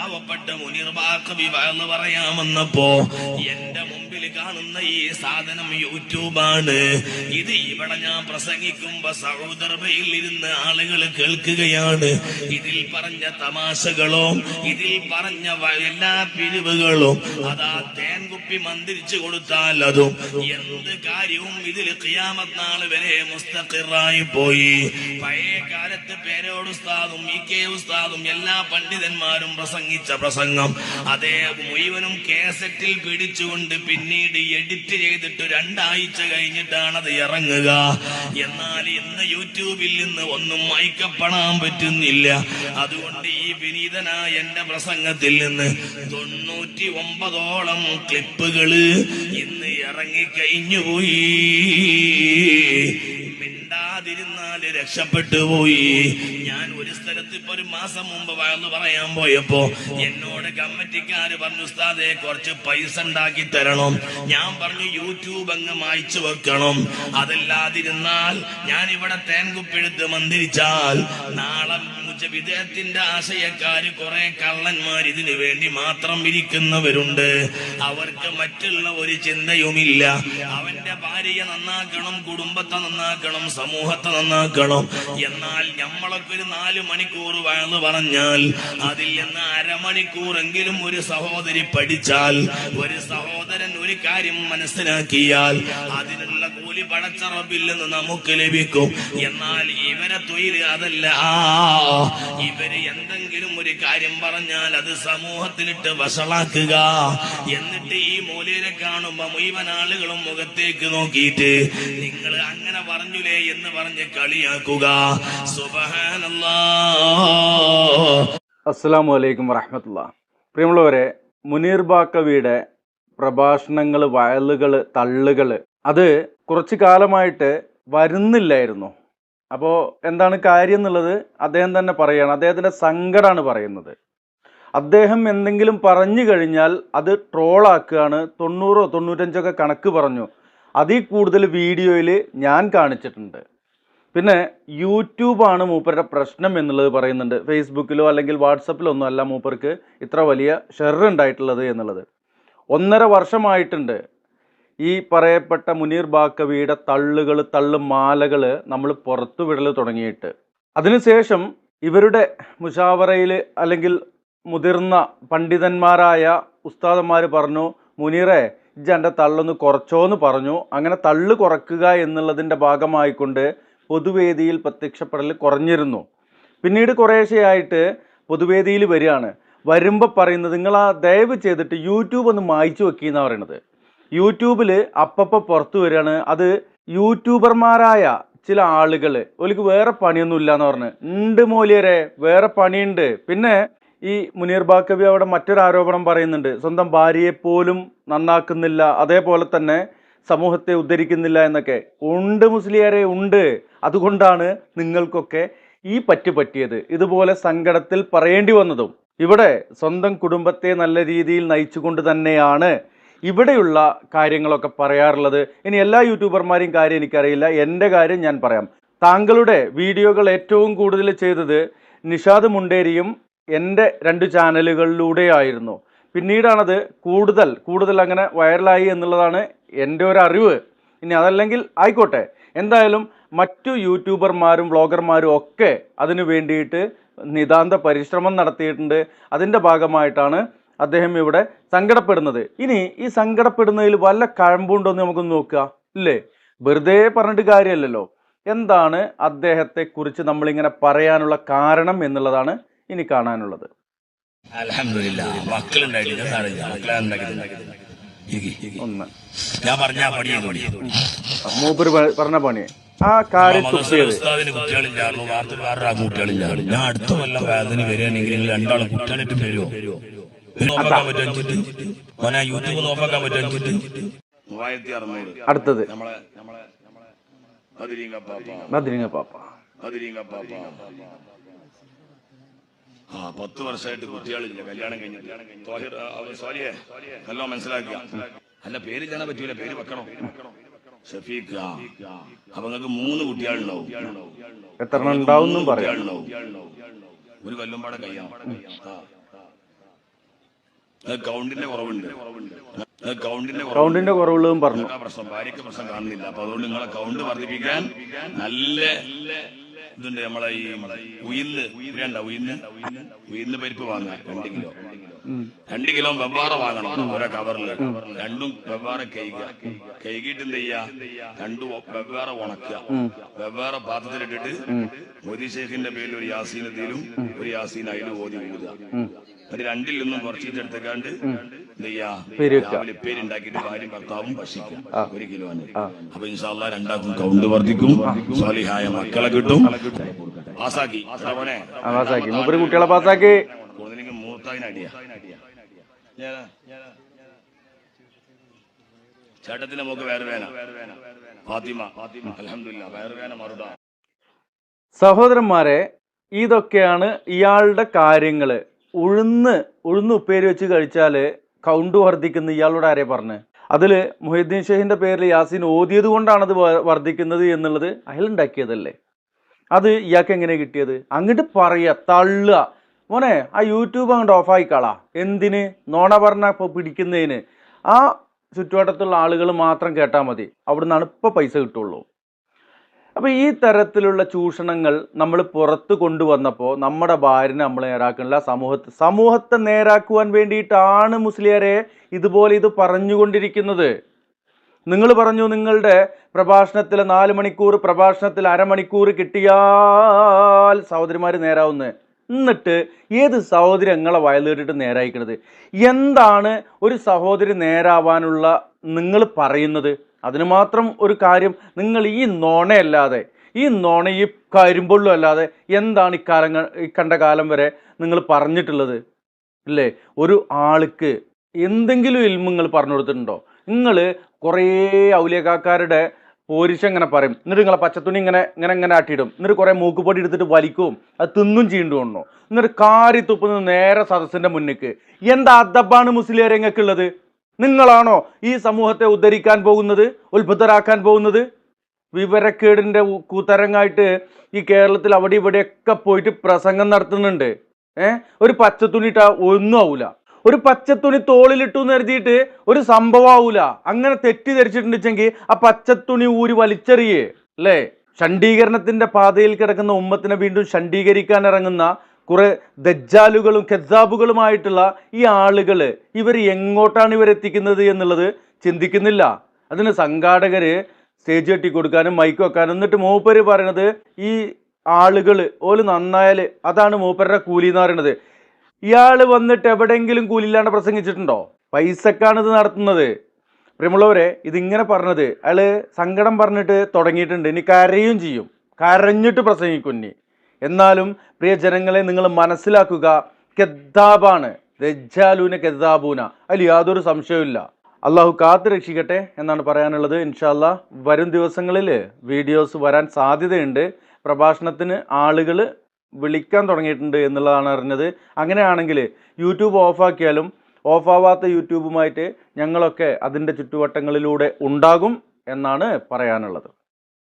പാവപ്പെട്ട മുനിർവാക്ക് വിവാഹം എന്ന് പറയാമെന്നപ്പോ എന്റെ മുമ്പിൽ കാണുന്ന ഈ സാധനം യൂട്യൂബാണ്. ഇത് ഇവിടെ ഞാൻ പ്രസംഗിക്കുമ്പോ സൗദി ഇരുന്ന് ആളുകൾ കേൾക്കുകയാണ്. ഇതിൽ പറഞ്ഞ തമാശകളോ ഇതിൽ പറഞ്ഞ എല്ലാ പിരിവുകളും അതാ തേൻകുപ്പി മന്ദിരിച്ചു കൊടുത്താൽ അതും. എന്ത് കാര്യവും ഇതിൽ നാൾ വരെ മുസ്തഖിറായി പോയി. പഴയ കാലത്ത് പേരോട് ഉസ്താദും ഇ കെ ഉസ്താദും എല്ലാ പണ്ഡിതന്മാരും പ്രസംഗിച്ച പ്രസംഗം. അതേ മുഴുവനും കേസറ്റിൽ പിടിച്ചുകൊണ്ട് പിന്നീട് എഡിറ്റ് ചെയ്തിട്ട് രണ്ടാഴ്ച കഴിഞ്ഞിട്ടാണ് അത് ഇറങ്ങുക. എന്നാൽ ഇന്ന് യൂട്യൂബിൽ നിന്ന് ഒന്നും മയക്കപ്പെടാൻ പറ്റുന്നില്ല. അതുകൊണ്ട് ഈ വിനീതനായ എന്റെ പ്രസംഗത്തിൽ നിന്ന് തൊണ്ണൂറ്റി ഒമ്പതോളം ക്ലിപ്പുകൾ ഇന്ന് ഇറങ്ങിക്കഴിഞ്ഞു പോയി രക്ഷപ്പെട്ടു പോയി. ഞാൻ ഒരു സ്ഥലത്ത് ഇപ്പൊ ഒരു മാസം മുമ്പ് വഴന്ന് പറയാൻ പോയപ്പോ എന്നോട് കമ്മിറ്റിക്കാര് പറഞ്ഞു ഉസ്താദെ കുറച്ച് പൈസ ഉണ്ടാക്കി തരണം. ഞാൻ പറഞ്ഞു യൂട്യൂബ് അങ്ങ് മായ്ച്ചു വെക്കണം. അതല്ലാതിരുന്നാൽ ഞാൻ ഇവിടെ തേൻകുപ്പിഴുത്ത് മന്ദിരിച്ചാൽ നാളെ മുജ വിദേഹത്തിന്റെ ആശയക്കാര് കുറെ കള്ളന്മാർ ഇതിനു വേണ്ടി മാത്രം ഇരിക്കുന്നവരുണ്ട്. അവർക്ക് മറ്റുള്ള ഒരു ചിന്തയുമില്ല. അവന്റെ ഭാര്യയെ നന്നാക്കണം കുടുംബത്തെ നന്നാക്കണം സമൂഹത്തെ നന്നാക്കണം. എന്നാൽ നമ്മളൊക്കെ ഒരു നാല് മണിക്കൂർ വേണമെന്ന് പറഞ്ഞാൽ അതിൽ നിന്ന് അരമണിക്കൂറെങ്കിലും ഒരു സഹോദരി പഠിച്ചാൽ ഒരു സഹോദരൻ ഒരു കാര്യം മനസ്സിലാക്കിയാൽ അതിനുള്ള കൂലി പടച്ചറബിൽ നിന്ന് നമുക്ക് ലഭിക്കും. എന്നാൽ ഇവരെ തൊഴിൽ അതല്ല. ആ ഇവർ എന്തെങ്കിലും ഒരു കാര്യം പറഞ്ഞാൽ അത് സമൂഹത്തിലിട്ട് വഷളാക്കുക. എന്നിട്ട് ഈ മൂലയിലെ കാണുമ്പോ മുഴുവൻ ആളുകളും മുഖത്തേക്ക് നോക്കിയിട്ട് നിങ്ങൾ അങ്ങനെ പറഞ്ഞുലേ എന്ന് പറഞ്ഞ് കളിയാക്കുക. സുബഹാനല്ലാ. അലൈക്കും വറഹമത്തുള്ള. പ്രിയമുള്ളവരെ മുനീർ ബാക്കവിയുടെ പ്രഭാഷണങ്ങൾ വയലുകൾ തള്ളുകൾ അത് കുറച്ചു കാലമായിട്ട് വരുന്നില്ലായിരുന്നു. അപ്പോൾ എന്താണ് കാര്യം എന്നുള്ളത് അദ്ദേഹം തന്നെ പറയുകയാണ്. അദ്ദേഹത്തിന്റെ സങ്കടമാണ് പറയുന്നത്. അദ്ദേഹം എന്തെങ്കിലും പറഞ്ഞു കഴിഞ്ഞാൽ അത് ട്രോളാക്കുകയാണ് തൊണ്ണൂറോ തൊണ്ണൂറ്റഞ്ചൊക്കെ കണക്ക് പറഞ്ഞു. അതിൽ കൂടുതൽ വീഡിയോയിൽ ഞാൻ കാണിച്ചിട്ടുണ്ട്. പിന്നെ യൂട്യൂബാണ് മൂപ്പരുടെ പ്രശ്നം എന്നുള്ളത് പറയുന്നുണ്ട്. ഫേസ്ബുക്കിലോ അല്ലെങ്കിൽ വാട്സപ്പിലോ ഒന്നും അല്ല മൂപ്പർക്ക് ഇത്ര വലിയ ഷെർ ഉണ്ടായിട്ടുള്ളത് എന്നുള്ളത്. ഒന്നര വർഷമായിട്ടുണ്ട്. ഈ പറയപ്പെട്ട മുനീർ ബാക്കവിയുടെ തള്ളുകൾ തള്ളുമാലകൾ നമ്മൾ പുറത്തു വിടൽ തുടങ്ങിയിട്ട്. അതിനുശേഷം ഇവരുടെ മുഷാവറയിൽ അല്ലെങ്കിൽ മുതിർന്ന പണ്ഡിതന്മാരായ ഉസ്താദന്മാർ പറഞ്ഞു മുനീറെ ഇജ്ജ് എന്റെ തള്ളൊന്ന് കുറച്ചോന്ന് പറഞ്ഞു. അങ്ങനെ തള്ളു കുറക്കുക എന്നുള്ളതിന്റെ ഭാഗമായിക്കൊണ്ട് പൊതുവേദിയിൽ പ്രത്യക്ഷപ്പെടൽ കുറഞ്ഞിരുന്നു. പിന്നീട് കുറേശ്ശെയായിട്ട് പൊതുവേദിയിൽ വരികയാണ്. വരുമ്പോൾ പറയുന്നത് നിങ്ങൾ ആ ദയവ് ചെയ്തിട്ട് യൂട്യൂബ് ഒന്ന് മായ്ച്ചു വെക്കിയെന്നാണ് പറയണത്. യൂട്യൂബിൽ അപ്പപ്പോൾ പുറത്തു വരികയാണ്. അത് യൂട്യൂബർമാരായ ചില ആളുകൾ ഒലിക്ക് വേറെ പണിയൊന്നും ഇല്ല എന്ന് പറഞ്ഞ്. ഉണ്ട് മോലിയരെ വേറെ പണിയുണ്ട്. പിന്നെ ഈ മുനീർ ബാക്കവി അവിടെ മറ്റൊരു ആരോപണം പറയുന്നുണ്ട്. സ്വന്തം ഭാര്യയെ പോലും നന്നാക്കുന്നില്ല. അതേപോലെ തന്നെ സമൂഹത്തെ ഉദ്ധരിക്കുന്നില്ല എന്നൊക്കെ. ഉണ്ട് മുസ്ലിയാരെ ഉണ്ട്. അതുകൊണ്ടാണ് നിങ്ങൾക്കൊക്കെ ഈ പറ്റു പറ്റിയത്. ഇതുപോലെ സങ്കടത്തിൽ പറയേണ്ടി വന്നതും. ഇവിടെ സ്വന്തം കുടുംബത്തെ നല്ല രീതിയിൽ നയിച്ചുകൊണ്ട് തന്നെയാണ് ഇവിടെയുള്ള കാര്യങ്ങളൊക്കെ പറയാറുള്ളത്. ഇനി എല്ലാ യൂട്യൂബർമാരെയും കാര്യം എനിക്കറിയില്ല. എന്റെ കാര്യം ഞാൻ പറയാം. താങ്കളുടെ വീഡിയോകൾ ഏറ്റവും കൂടുതൽ ചെയ്തത് നിഷാദ് മുണ്ടേരിയും എന്റെ രണ്ട് ചാനലുകളിലൂടെയായിരുന്നു. പിന്നീടാണത് കൂടുതൽ കൂടുതൽ അങ്ങനെ വൈറലായി എന്നുള്ളതാണ് എന്റെ ഒരു അറിവ്. ഇനി അതല്ലെങ്കിൽ ആയിക്കോട്ടെ. എന്തായാലും മറ്റു യൂട്യൂബർമാരും വ്ളോഗർമാരും ഒക്കെ അതിനു വേണ്ടിയിട്ട് നിതാന്ത പരിശ്രമം നടത്തിയിട്ടുണ്ട്. അതിന്റെ ഭാഗമായിട്ടാണ് അദ്ദേഹം ഇവിടെ സങ്കടപ്പെടുന്നത്. ഇനി ഈ സങ്കടപ്പെടുന്നതിൽ വല്ല കഴമ്പുണ്ടോ എന്ന് നമുക്കൊന്ന് നോക്കുക ഇല്ലേ? വെറുതെ പറഞ്ഞിട്ട് കാര്യമല്ലല്ലോ എന്താണ് അദ്ദേഹത്തെ കുറിച്ച് നമ്മളിങ്ങനെ പറയാനുള്ള കാരണം എന്നുള്ളതാണ് ഇനി കാണാനുള്ളത്. ഒന്ന്. ഞാൻ പറഞ്ഞ മൂപ്പര് പറഞ്ഞ പണി ആ കാര്യം മദ്രസയിലെ കുട്ടികളില്ല ഞാൻ അടുത്ത കൊല്ലം വേദന വരികയാണെങ്കിൽ നിങ്ങൾ രണ്ടാളും കുട്ടികളായിട്ടും വരുമോ? നോക്കാൻ പറ്റും മോനെ യൂട്യൂബ് നോക്കാൻ പറ്റും അഞ്ചിട്ട് മൂവായിരത്തി അറുന്നൂറ്. അടുത്തത്. നമ്മളെ മദ്രിങ്ങ പാപ്പ. മധുരിങ്ങപ്പാപ്പ ആ പത്ത് വർഷമായിട്ട് കുട്ടികളില്ല. കല്യാണം കഴിഞ്ഞിട്ട്. നല്ലോ മനസ്സിലാക്കുക. അല്ല പേര് കാണാൻ പറ്റൂല. പേര് വെക്കണോ. ഷഫീഖ്. അപ്പൊ നിങ്ങൾക്ക് മൂന്ന് കുട്ടികളുണ്ടാവും. എത്ര ഉണ്ടാവും ഒരു കൊല്ലം പാടെ കഴിയാം ആ. അത് കൗണ്ടിന്റെ കുറവുണ്ട്. കൗണ്ടിന്റെ കുറവുള്ളതും പറഞ്ഞു. പ്രശ്നം ഭാര്യക്ക് പ്രശ്നം കാണുന്നില്ല. അപ്പൊ അതുകൊണ്ട് നിങ്ങളെ കൗണ്ട് വർദ്ധിപ്പിക്കാൻ നല്ല ഇതുണ്ട് നമ്മളെ ഈ ഉയിന്ന്. വേണ്ട ഉയിന്ന്? ഉയിന്ന് പരിപ്പ് വാങ്ങാം രണ്ട് കിലോ. രണ്ട് കിലോ വെവ്വാറ വാങ്ങണം. ഓരോ കവറിൽ രണ്ടും വെവ്വാറ കൈക കൈകിട്ട് എന്ത് ചെയ്യാ രണ്ടു വെവ്വേറെ ഉണക്കുക. വെവ്വേറെ പാത്രത്തിലിട്ടിട്ട് മോദി ഷേഖിന്റെ പേരിൽ ഒരു യാസീനത്തിലും ഒരു യാസീൻ അതിലും ഓതി കൂടുക അത് രണ്ടിൽ നിന്നും കുറച്ചിട്ട് എടുത്തേക്കാണ്ട് എന്ത് ചെയ്യാ. രാവിലെ പേരുണ്ടാക്കിയിട്ട് ഭാര്യയും ഭർത്താവും ഭക്ഷിക്കും ഒരു കിലോന് അപ്പൊ ഇൻഷാല്ല രണ്ടാക്കും കൗണ്ട് വർദ്ധിക്കും. സ്വാലിഹായ മക്കളെ കിട്ടും. പാസാക്കി പാസാക്കി കുട്ടികളെ പാസ്സാക്കി. കൂടുതലേക്ക് മൂർത്താവിന് നമുക്ക് ഞാനാ? ചേട്ടത്തിന്റെ മോക്ക് വേറെ വേന ഫാത്തിമ അലഹമില്ല വേന മറുട സഹോദരന്മാരെ ഇതൊക്കെയാണ് ഇയാളുടെ കാര്യങ്ങൾ ഉഴുന്ന് ഉഴുന്ന് ഉപ്പേരി വെച്ച് കഴിച്ചാൽ കൗണ്ട് വർദ്ധിക്കുന്ന ഇയാളോട് ആരെ പറഞ്ഞ്? അതിൽ മുഹിദ്ദീൻ ഷെഹിന്റെ പേരിൽ യാസിൻ ഓതിയത് കൊണ്ടാണ് അത് വർദ്ധിക്കുന്നത് എന്നുള്ളത് അയാൾ ഉണ്ടാക്കിയതല്ലേ അത് ഇയാൾക്ക് എങ്ങനെ കിട്ടിയത്? അങ്ങോട്ട് പറയുക തള്ളുക. മോനെ ആ യൂട്യൂബ് അങ്ങോട്ട് ഓഫായിക്കളാ. എന്തിന്? നോണ പറഞ്ഞ പിടിക്കുന്നതിന്. ആ ചുറ്റുവട്ടത്തുള്ള ആളുകൾ മാത്രം കേട്ടാൽ മതി. അവിടെ നിന്നാണ് ഇപ്പോൾ പൈസ കിട്ടുള്ളൂ. അപ്പോൾ ഈ തരത്തിലുള്ള ചൂഷണങ്ങൾ നമ്മൾ പുറത്ത് കൊണ്ടുവന്നപ്പോൾ നമ്മുടെ ഭാര്യനെ നമ്മൾ നേരാക്കണില്ല. സമൂഹത്തെ സമൂഹത്തെ നേരാക്കുവാൻ വേണ്ടിയിട്ടാണ് മുസ്ലിയരെ ഇതുപോലെ ഇത് പറഞ്ഞുകൊണ്ടിരിക്കുന്നത്. നിങ്ങൾ പറഞ്ഞു നിങ്ങളുടെ പ്രഭാഷണത്തിൽ നാല് മണിക്കൂർ പ്രഭാഷണത്തിൽ അരമണിക്കൂർ കിട്ടിയാൽ സഹോദരിമാർ നേരാവുന്നത് എന്നിട്ട് ഏത് സഹോദരി നിങ്ങളെ വയലേറിട്ട് നേരായിക്കണത്? എന്താണ് ഒരു സഹോദരി നേരാവാനുള്ള നിങ്ങൾ പറയുന്നത്? അതിന് മാത്രം ഒരു കാര്യം നിങ്ങൾ ഈ നോണയല്ലാതെ ഈ നോണ ഈ കരിമ്പൊള്ളും അല്ലാതെ എന്താണ് ഇക്കാലങ്ങൾ ഈ കണ്ട കാലം വരെ നിങ്ങൾ പറഞ്ഞിട്ടുള്ളത്? അല്ലേ? ഒരു ആൾക്ക് എന്തെങ്കിലും ഇൽമ നിങ്ങൾ പറഞ്ഞു കൊടുത്തിട്ടുണ്ടോ? നിങ്ങൾ കുറേ ഔലിയക്കാരുടെ പോരിശ ഇങ്ങനെ പറയും. എന്നിട്ട് നിങ്ങളെ പച്ചത്തുണി ഇങ്ങനെ ഇങ്ങനെ ഇങ്ങനെ ആട്ടിയിടും. എന്നിട്ട് കുറേ മൂക്കുപൊടി എടുത്തിട്ട് വലിക്കും. അത് തിന്നും ചീണ്ടു കൊണ്ടു എന്നിട്ട് കാരി തുപ്പുന്നത് നേരെ സദസ്സിന്റെ മുന്നിക്ക്. എന്താ അദബാണ് മുസ്ലിം ഉള്ളത് നിങ്ങളാണോ ഈ സമൂഹത്തെ ഉദ്ധരിക്കാൻ പോകുന്നത്? ഉത്ഭുതരാക്കാൻ പോകുന്നത്? വിവരക്കേടിന്റെ ഉ- കൂത്തരങ്ങായിട്ട് ഈ കേരളത്തിൽ അവിടെ ഇവിടെയൊക്കെ പോയിട്ട് പ്രസംഗം നടത്തുന്നുണ്ട്. ഏഹ് ഒരു പച്ചത്തുണി ഇട്ടാ ഒന്നും ആവൂല. ഒരു പച്ചത്തുണി തോളിലിട്ടു എന്ന് കരുതിയിട്ട് ഒരു സംഭവമാവൂല അങ്ങനെ തെറ്റിദ്ധരിച്ചിട്ടുണ്ടെങ്കിൽ ആ പച്ചത്തുണി ഊരി വലിച്ചെറിയേ അല്ലേ? ഷണ്ഡീകരണത്തിന്റെ പാതയിൽ കിടക്കുന്ന ഉമ്മത്തിനെ വീണ്ടും ഷണ്ഡീകരിക്കാൻ ഇറങ്ങുന്ന കുറെ ദജ്ജാലുകളും കെസാബുകളുമായിട്ടുള്ള ഈ ആളുകൾ ഇവർ എങ്ങോട്ടാണ് ഇവരെത്തിക്കുന്നത് എന്നുള്ളത് ചിന്തിക്കുന്നില്ല. അതിന് സംഘാടകര് സ്റ്റേജ് കെട്ടി കൊടുക്കാനും മൈക്ക് വെക്കാനും എന്നിട്ട് മൂപ്പര് പറയണത് ഈ ആളുകൾ ഓൽ നന്നായാൽ അതാണ് മൂപ്പരുടെ കൂലി എന്ന് പറയുന്നത്. ഇയാൾ വന്നിട്ട് എവിടെയെങ്കിലും കൂലില്ലാണ്ട് പ്രസംഗിച്ചിട്ടുണ്ടോ? പൈസക്കാണ് ഇത് നടത്തുന്നത്. പ്രിയമുള്ളവരെ ഇതിങ്ങനെ പറഞ്ഞത്. അയാൾ സങ്കടം പറഞ്ഞിട്ട് തുടങ്ങിയിട്ടുണ്ട്. ഇനി കരയും ചെയ്യും. കരഞ്ഞിട്ട് പ്രസംഗിക്കും ഇനി. എന്നാലും പ്രിയ ജനങ്ങളെ നിങ്ങൾ മനസ്സിലാക്കുക. കെദ്ദാബാണ്. രജാലൂന കെദ്ദാബൂന. അതിൽ യാതൊരു സംശയവുമില്ല. അള്ളാഹു കാത്ത് രക്ഷിക്കട്ടെ എന്നാണ് പറയാനുള്ളത്. ഇൻഷാല്ല വരും ദിവസങ്ങളിൽ വീഡിയോസ് വരാൻ സാധ്യതയുണ്ട്. പ്രഭാഷണത്തിന് ആളുകൾ വിളിക്കാൻ തുടങ്ങിയിട്ടുണ്ട് എന്നുള്ളതാണ് അറിഞ്ഞത്. അങ്ങനെയാണെങ്കിൽ യൂട്യൂബ് ഓഫാക്കിയാലും ഓഫാവാത്ത യൂട്യൂബുമായിട്ട് ഞങ്ങളൊക്കെ അതിന്റെ ചുറ്റുവട്ടങ്ങളിലൂടെ ഉണ്ടാകും എന്നാണ് പറയാനുള്ളത്.